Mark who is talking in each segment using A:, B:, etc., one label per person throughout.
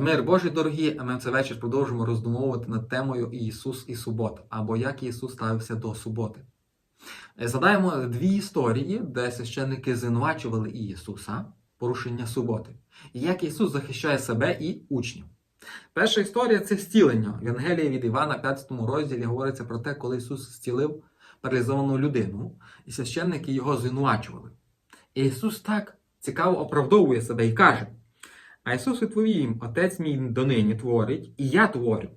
A: Мир Божий, дорогі, а ми в цей вечір продовжимо роздумовувати над темою Ісус і субота, або як Ісус ставився до суботи. Е, Згадаємо дві історії, де священники звинувачували Ісуса, порушення суботи, і як Ісус захищає себе і учнів. Перша історія це зцілення. В Євангелії від Івана, 5 розділі, говориться про те, коли Ісус зцілив паралізовану людину, і священники його звинувачували. І Ісус так цікаво оправдовує себе і каже: А Ісус відповів їм: Отець мій донині творить, і я творю.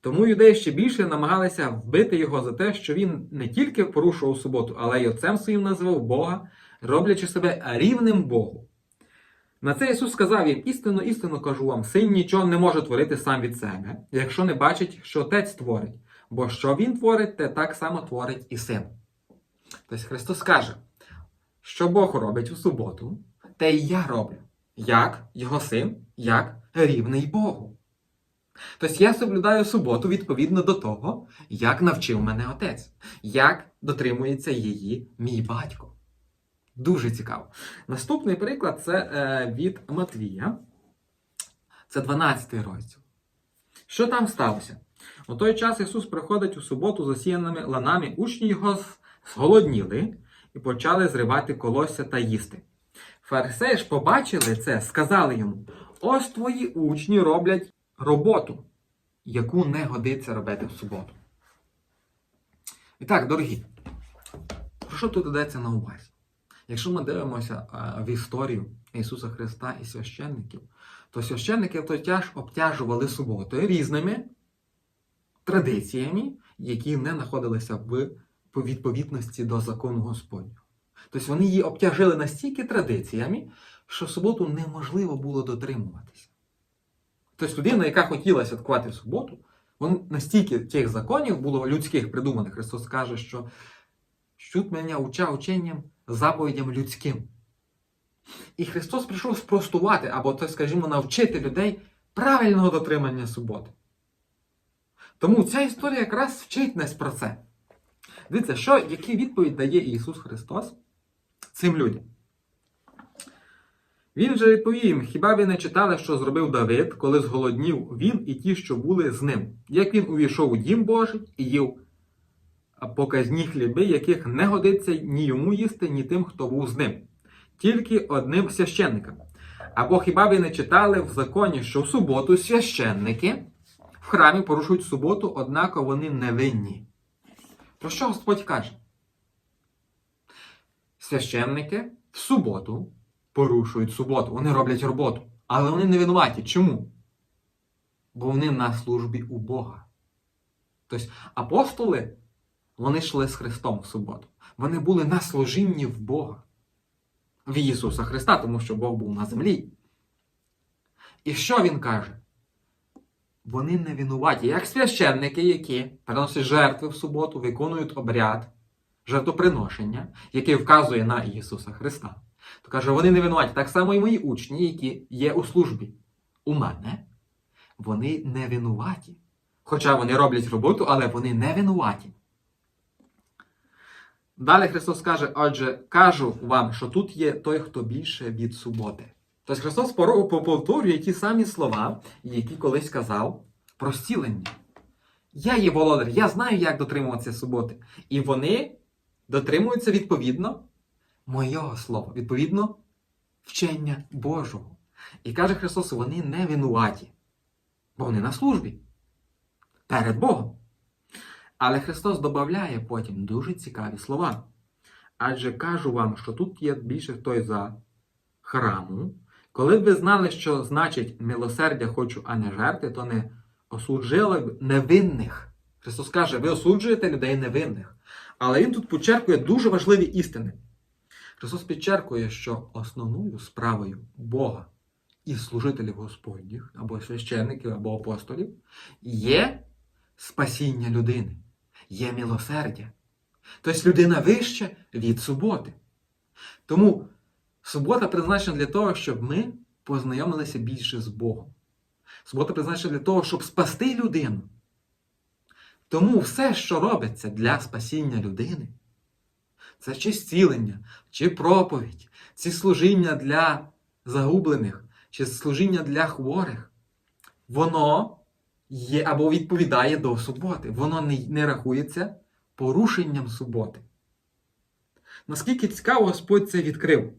A: Тому юдеї ще більше намагалися вбити його за те, що він не тільки порушував суботу, але й отцем своїм назвав Бога, роблячи себе рівним Богу. На це Ісус сказав їм: істинно, істинно кажу вам, син нічого не може творити сам від себе, якщо не бачить, що отець творить. Бо що він творить, те так само творить і син. Тобто Христос каже, що Бог робить у суботу, те і я роблю, як його син, як рівний Богу. Тобто я соблюдаю суботу відповідно до того, як навчив мене отець, як дотримується її мій батько. Дуже цікаво. Наступний приклад це е, від Матвія. Це 12 розділ. Що там сталося? У той час Ісус приходить у суботу з засіяними ланами, учні його зголодніли і почали зривати колосся та їсти. Фарисеї ж побачили це, сказали йому: ось твої учні роблять роботу, яку не годиться робити в суботу. І так, дорогі, про що тут йдеться на увазі? Якщо ми дивимося а, в історію Ісуса Христа і священників, то священники той час обтяжували суботою різними традиціями, які не знаходилися в відповідності до закону Господнього. Тобто вони її обтяжили настільки традиціями, що суботу неможливо було дотримуватися. Тобто людина, яка хотіла святкувати суботу, вон настільки тих законів було людських придуманих. Христос каже, що щут мене уча ученням, заповідям людським. І Христос прийшов спростувати, або, то, скажімо, навчити людей правильного дотримання суботи. Тому ця історія якраз вчить нас про це. Дивіться, що, які відповідь дає Ісус Христос цим людям. Він же відповів хіба ви не читали, що зробив Давид, коли зголоднів він і ті, що були з ним? Як він увійшов у дім Божий і їв показні хліби, яких не годиться ні йому їсти, ні тим, хто був з ним, тільки одним священникам. Або хіба ви не читали в законі, що в суботу священники в храмі порушують суботу, однако вони невинні? Про що Господь каже? Священники в суботу порушують суботу, вони роблять роботу, але вони не винуваті. Чому? Бо вони на службі у Бога. Тобто апостоли, вони йшли з Христом в суботу. Вони були на служінні в Бога, в Ісуса Христа, тому що Бог був на землі. І що Він каже? Вони не винуваті, як священники, які приносять жертви в суботу, виконують обряд жертвоприношення, який вказує на Ісуса Христа. То каже, вони не винуваті. Так само і мої учні, які є у службі. У мене вони не винуваті. Хоча вони роблять роботу, але вони не винуваті. Далі Христос каже: отже, кажу вам, що тут є той, хто більше від суботи. Тобто Христос повторює ті самі слова, які колись казав про зцілення. Я є володар, я знаю, як дотримуватися суботи. І вони дотримуються відповідно моєго слова, відповідно вчення Божого. І каже Христос, вони не винуваті, бо вони на службі перед Богом. Але Христос додає потім дуже цікаві слова. Адже кажу вам, що тут є більше той за храму. Коли б ви знали, що значить милосердя хочу, а не жерти, то не осуджили б невинних. Христос каже, ви осуджуєте людей невинних. Але Він тут підчеркує дуже важливі істини. Христос підчеркує, що основною справою Бога і служителів Господніх, або священників, або апостолів, є спасіння людини, є милосердя. Тобто людина вища від суботи. Тому субота призначена для того, щоб ми познайомилися більше з Богом. Субота призначена для того, щоб спасти людину. Тому все, що робиться для спасіння людини, це чи зцілення, чи проповідь, чи служіння для загублених, чи служіння для хворих, воно є або відповідає до суботи. Воно не, не рахується порушенням суботи. Наскільки цікаво Господь це відкрив?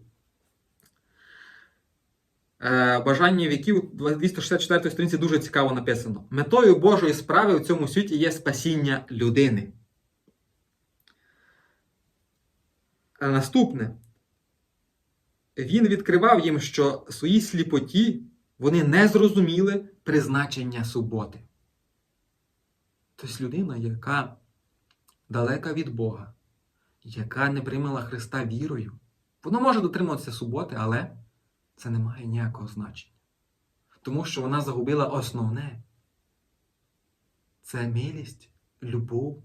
A: Е, Бажання віків 264 сторінці дуже цікаво написано. Метою Божої справи у цьому світі є спасіння людини. Наступне. Він відкривав їм, що в своїй сліпоті вони не зрозуміли призначення суботи. Тобто людина, яка далека від Бога, яка не приймала Христа вірою, вона може дотримуватися суботи, але це не має ніякого значення. Тому що вона загубила основне це милість, любов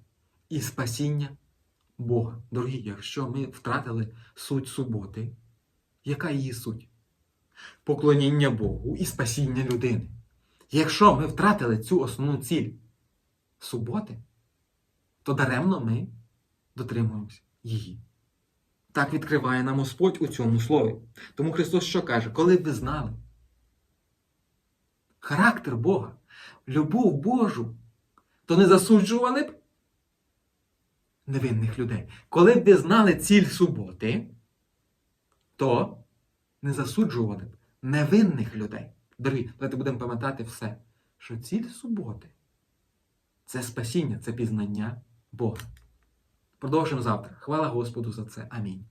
A: і спасіння Бога. Дорогі, якщо ми втратили суть суботи, яка її суть? Поклоніння Богу і спасіння людини. Якщо ми втратили цю основну ціль суботи, то даремно ми дотримуємося її. Так відкриває нам Господь у цьому слові. Тому Христос що каже? Коли б ви знали характер Бога, любов Божу, то не засуджували б невинних людей. Коли б ви знали ціль суботи, то не засуджували б невинних людей. Дорогі, давайте будемо пам'ятати все, що ціль суботи це спасіння, це пізнання Бога. Продовжимо завтра. Хвала Господу за це. Амінь.